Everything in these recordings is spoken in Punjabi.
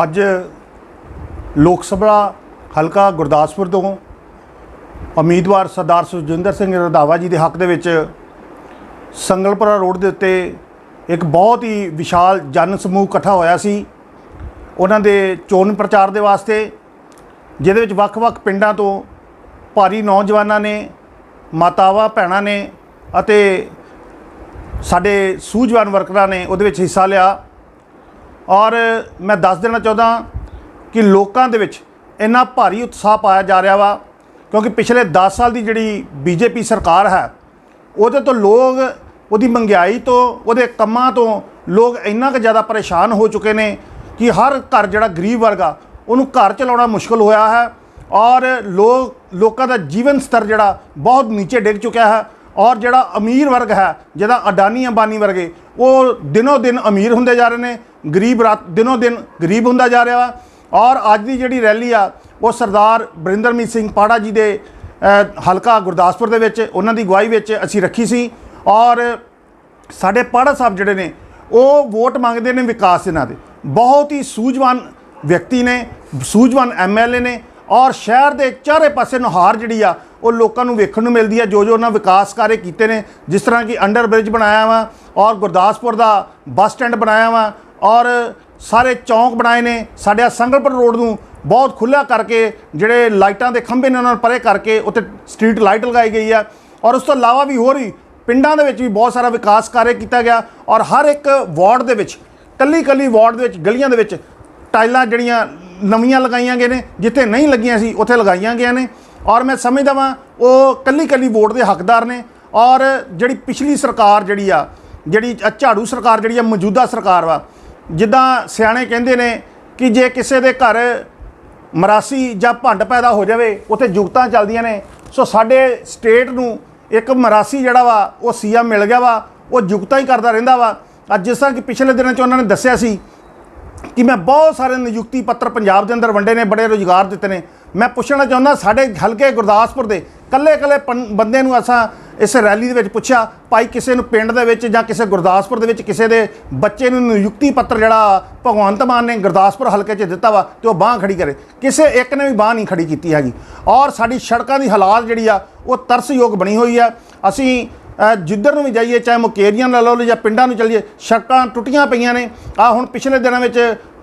ਅੱਜ ਲੋਕ ਸਭਾ ਹਲਕਾ ਗੁਰਦਾਸਪੁਰ ਤੋਂ ਉਮੀਦਵਾਰ ਸਰਦਾਰ ਸੁਖਜਿੰਦਰ ਸਿੰਘ ਰੰਧਾਵਾ ਜੀ ਦੇ ਹੱਕ ਦੇ ਵਿੱਚ ਸੰਗਲਪੁਰਾ ਰੋਡ ਦੇ ਉੱਤੇ ਇੱਕ ਬਹੁਤ ਹੀ ਵਿਸ਼ਾਲ ਜਨ ਸਮੂਹ ਇਕੱਠਾ ਹੋਇਆ ਸੀ। ਉਹਨਾਂ ਦੇ ਚੋਣ ਪ੍ਰਚਾਰ ਦੇ ਵਾਸਤੇ, ਜਿਹਦੇ ਵਿੱਚ ਵੱਖ-ਵੱਖ ਪਿੰਡਾਂ ਤੋਂ ਭਾਰੀ ਨੌਜਵਾਨਾਂ ਨੇ, ਮਾਤਾਵਾਂ, ਭੈਣਾਂ ਨੇ ਅਤੇ ਸਾਡੇ ਸੂਝਵਾਨ ਵਰਕਰਾਂ ਨੇ ਉਹਦੇ ਵਿੱਚ ਹਿੱਸਾ ਲਿਆ। ਔਰ ਮੈਂ ਦੱਸ ਦੇਣਾ ਚਾਹੁੰਦਾ ਕਿ ਲੋਕਾਂ ਦੇ ਵਿੱਚ ਇੰਨਾ ਭਾਰੀ ਉਤਸ਼ਾਹ ਪਾਇਆ ਜਾ ਰਿਹਾ ਵਾ, ਕਿਉਂਕਿ ਪਿਛਲੇ 10 ਸਾਲ ਦੀ ਜਿਹੜੀ ਬੀਜੇਪੀ ਸਰਕਾਰ ਹੈ, ਉਹਦੇ ਤੋਂ ਲੋਕ ਉਹਦੀ ਮਹਿੰਗਾਈ ਤੋਂ, ਉਹਦੇ ਕੰਮਾਂ ਤੋਂ ਲੋਕ ਇੰਨਾ ਕੁ ਜ਼ਿਆਦਾ ਪਰੇਸ਼ਾਨ ਹੋ ਚੁੱਕੇ ਨੇ ਕਿ ਹਰ ਘਰ ਜਿਹੜਾ ਗਰੀਬ ਵਰਗਾ ਉਹਨੂੰ ਘਰ ਚਲਾਉਣਾ ਮੁਸ਼ਕਲ ਹੋਇਆ ਹੈ ਔਰ ਲੋਕ, ਲੋਕਾਂ ਦਾ ਜੀਵਨ ਸਤਰ ਜਿਹੜਾ ਬਹੁਤ ਨੀਚੇ ਡਿੱਗ ਚੁੱਕਿਆ ਹੈ। ਔਰ ਜਿਹੜਾ ਅਮੀਰ ਵਰਗ ਹੈ, ਜਿਹਦਾ ਅਡਾਨੀ ਅੰਬਾਨੀ ਵਰਗੇ, ਉਹ ਦਿਨੋ ਦਿਨ ਅਮੀਰ ਹੁੰਦੇ ਜਾ ਰਹੇ ਨੇ, ਗਰੀਬ ਰਾਤ, ਦਿਨੋ ਦਿਨ ਗਰੀਬ ਹੁੰਦਾ ਜਾ ਰਿਹਾ ਵਾ। ਔਰ ਅੱਜ ਦੀ ਜਿਹੜੀ ਰੈਲੀ ਆ, ਉਹ ਸਰਦਾਰ ਬਰਿੰਦਰਮੀਤ ਸਿੰਘ ਪਾੜਾ ਜੀ ਦੇ ਹਲਕਾ ਗੁਰਦਾਸਪੁਰ ਦੇ ਵਿੱਚ, ਉਹਨਾਂ ਦੀ ਅਗਵਾਈ ਵਿੱਚ ਅਸੀਂ ਰੱਖੀ ਸੀ। ਔਰ ਸਾਡੇ ਪਾੜਾ ਸਾਹਿਬ ਜਿਹੜੇ ਨੇ, ਉਹ ਵੋਟ ਮੰਗਦੇ ਨੇ ਵਿਕਾਸ ਇਹਨਾਂ ਦੇ। ਬਹੁਤ ਹੀ ਸੂਝਵਾਨ ਵਿਅਕਤੀ ਨੇ, ਸੂਝਵਾਨ ਐਮਐਲਏ ਨੇ। ਔਰ ਸ਼ਹਿਰ ਦੇ ਚਾਰੇ ਪਾਸੇ ਨੁਹਾਰ ਜਿਹੜੀ ਆ ਉਹ ਲੋਕਾਂ ਨੂੰ ਵੇਖਣ ਨੂੰ ਮਿਲਦੀ ਹੈ। ਜੋ ਜੋ ਉਹਨਾਂ ਵਿਕਾਸ ਕਾਰਜ ਕੀਤੇ ਨੇ, ਜਿਸ ਤਰ੍ਹਾਂ ਕਿ ਅੰਡਰ ਬ੍ਰਿਜ ਬਣਾਇਆ ਵਾ ਔਰ ਗੁਰਦਾਸਪੁਰ ਦਾ ਬੱਸ ਸਟੈਂਡ ਬਣਾਇਆ ਵਾ ਔਰ ਸਾਰੇ ਚੌਂਕ ਬਣਾਏ ਨੇ। ਸਾਡੇ ਸੰਗਲਪੁਰ ਰੋਡ ਨੂੰ ਬਹੁਤ ਖੁੱਲ੍ਹਾ ਕਰਕੇ ਜਿਹੜੇ ਲਾਈਟਾਂ ਦੇ ਖੰਭੇ ਨੇ, ਉਹਨਾਂ ਨੂੰ ਪਰੇ ਕਰਕੇ ਉੱਤੇ ਸਟਰੀਟ ਲਾਈਟ ਲਗਾਈ ਗਈ ਆ। ਔਰ ਉਸ ਤੋਂ ਇਲਾਵਾ ਵੀ ਹੋਰ ਵੀ ਪਿੰਡਾਂ ਦੇ ਵਿੱਚ ਵੀ ਬਹੁਤ ਸਾਰਾ ਵਿਕਾਸ ਕਾਰਜ ਕੀਤਾ ਗਿਆ ਔਰ ਹਰ ਇੱਕ ਵਾਰਡ ਦੇ ਵਿੱਚ ਕੱਲੀ ਕੱਲੀ ਵਾਰਡ ਦੇ ਵਿੱਚ, ਗਲੀਆਂ ਦੇ ਵਿੱਚ ਟਾਈਲਾਂ ਜਿਹੜੀਆਂ ਨਵੀਆਂ ਲਗਾਈਆਂ ਗਏ ਨੇ, ਜਿੱਥੇ ਨਹੀਂ ਲੱਗੀਆਂ ਸੀ, ਉੱਥੇ ਲਗਾਈਆਂ ਗਈਆਂ ਨੇ। ਔਰ ਮੈਂ ਸਮਝਦਾ ਵਾਂ, ਉਹ ਕੱਲੀ ਕੱਲੀ ਵੋਟ ਦੇ ਹੱਕਦਾਰ ਨੇ ਔਰ ਜਿਹੜੀ ਪਿਛਲੀ ਸਰਕਾਰ ਜਿਹੜੀ ਆ, ਜਿਹੜੀ ਝਾੜੂ ਸਰਕਾਰ ਜਿਹੜੀ ਆ, ਮੌਜੂਦਾ ਸਰਕਾਰ ਵਾ, ਜਿੱਦਾਂ ਸਿਆਣੇ ਕਹਿੰਦੇ ਨੇ ਕਿ ਜੇ ਕਿਸੇ ਦੇ ਘਰ ਮਰਾਸੀ ਜਾਂ ਭੰਡ ਪੈਦਾ ਹੋ ਜਾਵੇ, ਉੱਥੇ ਜੁਗਤਾਂ ਚੱਲਦੀਆਂ ਨੇ, ਸੋ ਸਾਡੇ ਸਟੇਟ ਨੂੰ ਇੱਕ ਮਰਾਸੀ ਜਿਹੜਾ ਵਾ, ਉਹ ਸੀਐਮ ਮਿਲ ਗਿਆ ਵਾ, ਉਹ ਜੁਗਤਾਂ ਹੀ ਕਰਦਾ ਰਹਿੰਦਾ ਵਾ। ਅੱਜ ਜਿਸ ਤਰ੍ਹਾਂ ਕਿ ਪਿਛਲੇ ਦਿਨਾਂ 'ਚ ਉਹਨਾਂ ਨੇ ਦੱਸਿਆ ਸੀ ਕਿ ਮੈਂ ਬਹੁਤ ਸਾਰੇ ਨਿਯੁਕਤੀ ਪੱਤਰ ਪੰਜਾਬ ਦੇ ਅੰਦਰ ਵੰਡੇ ਨੇ, ਬੜੇ ਰੁਜ਼ਗਾਰ ਦਿੱਤੇ ਨੇ। ਮੈਂ ਪੁੱਛਣਾ ਚਾਹੁੰਦਾ, ਸਾਡੇ ਹਲਕੇ ਗੁਰਦਾਸਪੁਰ ਦੇ ਕੱਲੇ ਕੱਲੇ ਬੰਦੇ ਨੂੰ ਅਸਾਂ ਇਸ ਰੈਲੀ ਦੇ ਵਿੱਚ ਪੁੱਛਿਆ, ਭਾਈ ਕਿਸੇ ਨੂੰ ਪਿੰਡ ਦੇ ਵਿੱਚ ਜਾਂ ਕਿਸੇ ਗੁਰਦਾਸਪੁਰ ਦੇ ਵਿੱਚ ਕਿਸੇ ਦੇ ਬੱਚੇ ਨੂੰ ਨਿਯੁਕਤੀ ਪੱਤਰ ਜਿਹੜਾ ਭਗਵੰਤ ਮਾਨ ਨੇ ਗੁਰਦਾਸਪੁਰ ਹਲਕੇ 'ਚ ਦਿੱਤਾ ਵਾ ਤੇ ਉਹ ਬਾਹ ਖੜੀ ਕਰੇ। ਕਿਸੇ ਇੱਕ ਨੇ ਵੀ ਬਾਹ ਨਹੀਂ ਖੜੀ ਕੀਤੀ ਹੈਗੀ। ਔਰ ਸਾਡੀ ਸੜਕਾਂ ਦੀ ਹਾਲਾਤ ਜਿਹੜੀ ਆ, ਉਹ ਤਰਸਯੋਗ ਬਣੀ ਹੋਈ ਆ। ਅਸੀਂ ਜਿੱਧਰ ਨੂੰ ਵੀ ਜਾਈਏ, ਚਾਹੇ ਮੁਕੇਰੀਆਂ ਨਾਲ ਲਓ ਜਾਂ ਪਿੰਡਾਂ ਨੂੰ ਚਲੀਏ, ਸੜਕਾਂ ਟੁੱਟੀਆਂ ਪਈਆਂ ਨੇ। ਆ ਹੁਣ ਪਿਛਲੇ ਦਿਨਾਂ ਵਿੱਚ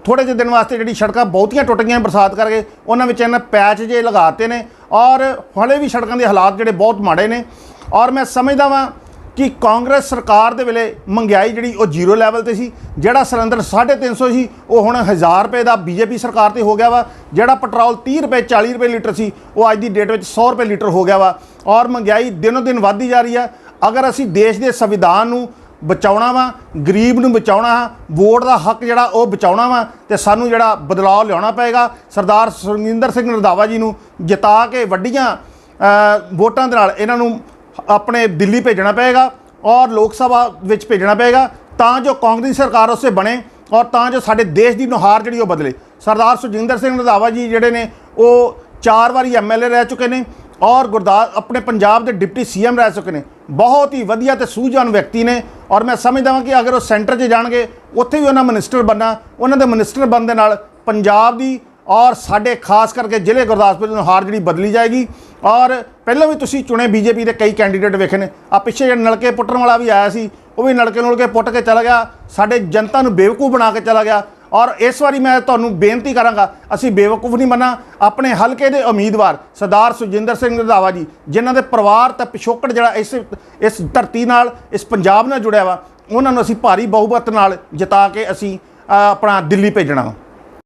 ਥੋੜੇ ਜਿਹੇ ਦਿਨ ਵਾਸਤੇ ਜਿਹੜੀ ਸੜਕਾਂ ਬਹੁਤੀਆਂ ਟੁੱਟ ਗਈਆਂ ਬਰਸਾਤ ਕਰਕੇ, ਉਹਨਾਂ ਵਿੱਚ ਇਹਨਾਂ ਪੈਚ ਜੇ ਲਗਾਤੇ ਨੇ ਔਰ ਹਲੇ ਵੀ ਸੜਕਾਂ ਦੇ ਹਾਲਾਤ ਜਿਹੜੇ ਬਹੁਤ ਮਾੜੇ ਨੇ। ਔਰ ਮੈਂ ਸਮਝਦਾ ਵਾਂ ਕਿ ਕਾਂਗਰਸ ਸਰਕਾਰ ਦੇ ਵੇਲੇ ਮਹਿੰਗਾਈ ਜਿਹੜੀ ਉਹ ਜ਼ੀਰੋ ਲੈਵਲ ਤੇ ਸੀ, ਜਿਹੜਾ ਸਿਲੰਡਰ 350 ਸੀ ਉਹ ਹੁਣ 1000 ਰੁਪਏ ਦਾ ਬੀਜੇਪੀ ਸਰਕਾਰ ਤੇ ਹੋ ਗਿਆ ਵਾ, ਜਿਹੜਾ ਪੈਟਰੋਲ 30 ਰੁਪਏ 40 ਰੁਪਏ ਲੀਟਰ ਸੀ, ਉਹ ਅੱਜ ਦੀ ਡੇਟ ਵਿੱਚ 100 ਰੁਪਏ ਲੀਟਰ ਹੋ ਗਿਆ ਵਾ। ਔਰ ਮਹਿੰਗਾਈ ਦਿਨੋ ਦਿਨ ਵੱਧਦੀ ਜਾ ਰਹੀ ਆ। ਅਗਰ ਅਸੀਂ ਦੇਸ਼ ਦੇ ਸੰਵਿਧਾਨ ਨੂੰ ਬਚਾਉਣਾ ਵਾ, ਗਰੀਬ ਨੂੰ ਬਚਾਉਣਾ, ਵੋਟ ਦਾ ਹੱਕ ਜਿਹੜਾ ਉਹ ਬਚਾਉਣਾ ਵਾ ਤੇ ਸਾਨੂੰ ਜਿਹੜਾ ਬਦਲਾਅ ਲਿਆਉਣਾ ਪਏਗਾ। ਸਰਦਾਰ ਸੁਰਿੰਦਰ ਸਿੰਘ ਰੰਧਾਵਾ ਜੀ ਨੂੰ ਜਿਤਾ ਕੇ ਵੱਡੀਆਂ ਵੋਟਾਂ ਦੇ ਨਾਲ ਇਹਨਾਂ ਨੂੰ ਆਪਣੇ ਦਿੱਲੀ ਭੇਜਣਾ ਪਏਗਾ ਔਰ ਲੋਕ ਸਭਾ ਵਿੱਚ ਭੇਜਣਾ ਪਏਗਾ ਤਾਂ ਜੋ ਕਾਂਗਰਸ ਸਰਕਾਰ ਉਸੇ ਬਣੇ ਔਰ ਤਾਂ ਜੋ ਸਾਡੇ ਦੇਸ਼ ਦੀ ਨੁਹਾਰ ਜਿਹੜੀ ਉਹ ਬਦਲੇ। ਸਰਦਾਰ ਸੁਜਿੰਦਰ ਸਿੰਘ ਰੰਧਾਵਾ ਜੀ ਜਿਹੜੇ ਨੇ, ਉਹ ਚਾਰ ਵਾਰੀ ਐਮਐਲਏ ਰਹਿ ਚੁੱਕੇ ਨੇ। ਔਰ ਗੁਰਦਾਸ ਆਪਣੇ ਪੰਜਾਬ ਦੇ ਡਿਪਟੀ ਸੀਐਮ ਰਹਿ ਚੁੱਕੇ ਨੇ। ਬਹੁਤ ਹੀ ਵਧੀਆ ਤੇ ਸੂਝਵਾਨ ਵਿਅਕਤੀ ਨੇ ਔਰ ਮੈਂ ਸਮਝਦਾ ਹਾਂ ਕਿ ਅਗਰ ਉਹ ਸੈਂਟਰ 'ਚ ਜਾਣਗੇ, ਉੱਥੇ ਵੀ ਉਹਨਾਂ ਮਿਨਿਸਟਰ ਬਣਨਾ, ਉਹਨਾਂ ਦੇ ਮਿਨਿਸਟਰ ਬਣਨ ਦੇ ਨਾਲ ਪੰਜਾਬ ਦੀ ਔਰ ਸਾਡੇ ਖਾਸ ਕਰਕੇ ਜ਼ਿਲ੍ਹੇ ਗੁਰਦਾਸਪੁਰ ਦੀ ਹਾਰ ਜਿਹੜੀ ਬਦਲੀ ਜਾਏਗੀ। ਔਰ ਪਹਿਲਾਂ ਵੀ ਤੁਸੀਂ ਚੁਣੇ ਬੀਜੇਪੀ ਦੇ ਕਈ ਕੈਂਡੀਡੇਟ ਵੇਖੇ ਨੇ। ਆ ਪਿੱਛੇ ਜਿਹੜਾ ਨਲਕੇ ਪੁੱਟਣ ਵਾਲਾ ਵੀ ਆਇਆ ਸੀ, ਉਹ ਵੀ ਨਲਕੇ ਨੁਲਕੇ ਪੁੱਟ ਕੇ ਚਲਾ ਗਿਆ। ਸਾਡੇ ਜਨਤਾ ਨੂੰ ਬੇਵਕੂਫ ਬਣਾ ਕੇ ਚਲਾ ਗਿਆ। ਔਰ ਇਸ ਵਾਰੀ ਮੈਂ ਤੁਹਾਨੂੰ ਬੇਨਤੀ ਕਰਾਂਗਾ, ਅਸੀਂ ਬੇਵਕੂਫ ਨਹੀਂ ਬਣਾ ਆਪਣੇ ਹਲਕੇ ਦੇ ਉਮੀਦਵਾਰ ਸਰਦਾਰ ਸੁਜਿੰਦਰ ਸਿੰਘ ਰੰਧਾਵਾ ਜੀ, ਜਿਨ੍ਹਾਂ ਦੇ ਪਰਿਵਾਰ ਤੇ ਪਿਛੋਕੜ ਜਿਹੜਾ ਇਸ ਇਸ ਧਰਤੀ ਨਾਲ, ਇਸ ਪੰਜਾਬ ਨਾਲ ਜੁੜਿਆ ਵਾ, ਉਹਨਾਂ ਨੂੰ ਅਸੀਂ ਭਾਰੀ ਬਹੁਮਤ ਨਾਲ ਜਿਤਾ ਕੇ ਅਸੀਂ ਆਪਣਾ ਦਿੱਲੀ ਭੇਜਣਾ ਵਾ।